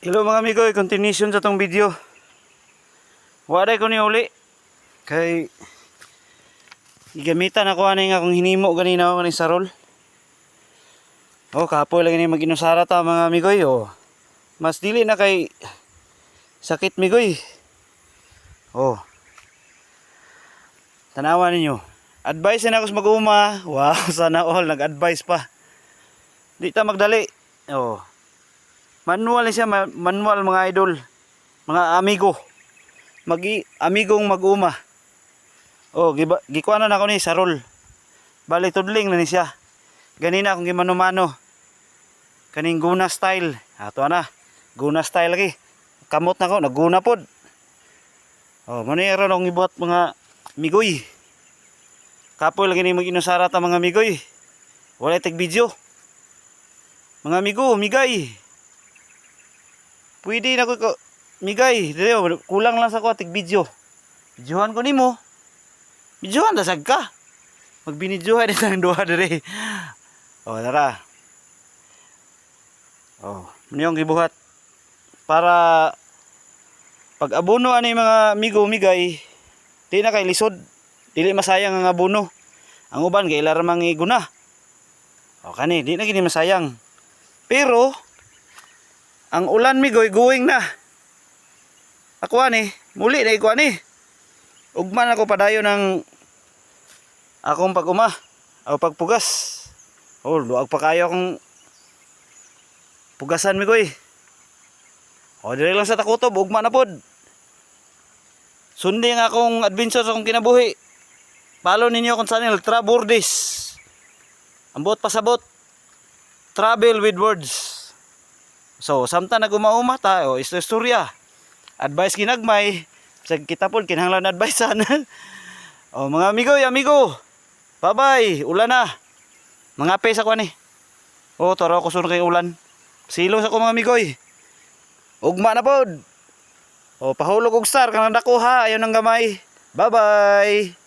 Hello mga amigo, continuation sa tong video. Waday ko ni uli. Kay igamitan ako ani nga akong hinimo ganina ako ni sarol. Oh, kapoy lang ni mag-inusara ta mga amigo, oh. Mas dili na kay sakit migoy. Oh. Tanawa ninyo. Advice na ako sa mag-uma. Wow, sana all nag-advise pa. Di ta magdali. Oh. Manual siya, ma- manual mga idol. Mga amigo. Magi amigong mag-uma. Oh, gikuha na ako ni Sarol. Bali tudling na ni siya. Ganina akong gimano-mano. Kaning guna style. Ato na. Guna style lagi. Kamot na ko, naguna pod. Oh, mo ni ron akong ibuhat mga migoy. Kapoy lagi ni mag-inusara ta mga migoy. Wala tek video. Mga amigo, migay. Pwede na ko ko migay. Dili kulang lang sa ko tig video. Videohan ko nimo. Videohan ta sag ka. Magbinidyohan din ang duha dire. Oh, tara. Oh, muna yung gibuhat para pag abono ani mga amigo migay di na kay lisod dili masayang ang abono ang uban kay ilara mangi guna o kani di na gini masayang pero ang ulan migoy going na. Ako ani muli na iko ani. Ugman ako padayon ng akong pag-uma o pagpugas. Oh luag pa kayo akong pugasan migoy o dire lang sa takutob ugma na pod. Sundi nga akong adventure sa akong kinabuhi. Follow ninyo akong channel Trabordis. Ang buot pasabot travel with words So, samtang nagumauma ta, o isto istorya. Advice ginagmay, sa kita po kinahanglan advicean. o mga amigo, amigo. Bye-bye, ulan na. Mga pesa ko ni. O, tara ko sunod kay ulan. Silo sa ko mga amigo. Ugma na pod. O, pahulog og star kanang dako ha, ayon ang gamay. Bye-bye.